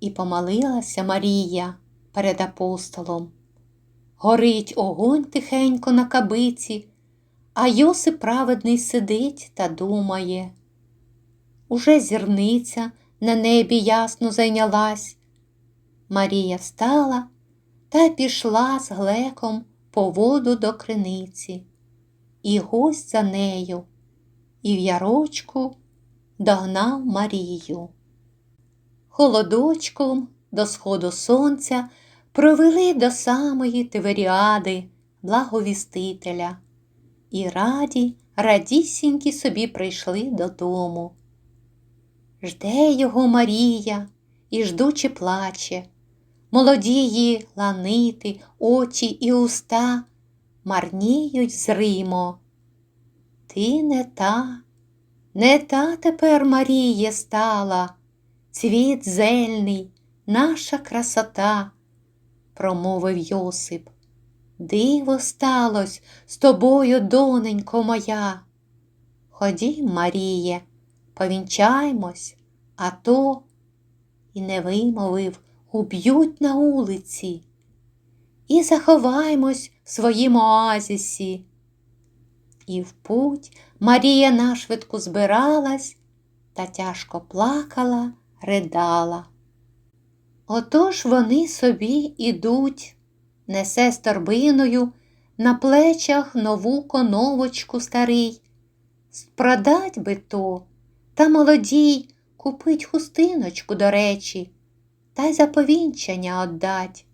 І помолилася Марія перед апостолом. Горить огонь тихенько на кабиці, а Йосип праведний сидить та думає. Уже зірниця на небі ясно зайнялась. Марія встала та пішла з глеком по воду до криниці, і гость за нею, і в ярочку догнав Марію. Холодочком до сходу сонця провели до самої Тиверіади благовістителя, і раді, радісінькі собі прийшли додому. Жде його Марія і ждучи плаче, молодії ланити, очі і уста марніють зримо. Ти не та, не та тепер Маріє стала, цвіт зельний, наша красота, промовив Йосип. Диво сталось з тобою, доненько моя. Ходім, Маріє, повінчаймось, а то і не вимовив, уб'ють на улиці. І заховаймось в своїм оазісі. І в путь Марія нашвидку збиралась та тяжко плакала, ридала. Отож вони собі ідуть, несе з торбиною на плечах нову коновочку старий. Спродать би то, та молодій купить хустиночку, до речі, та й за повінчання отдать.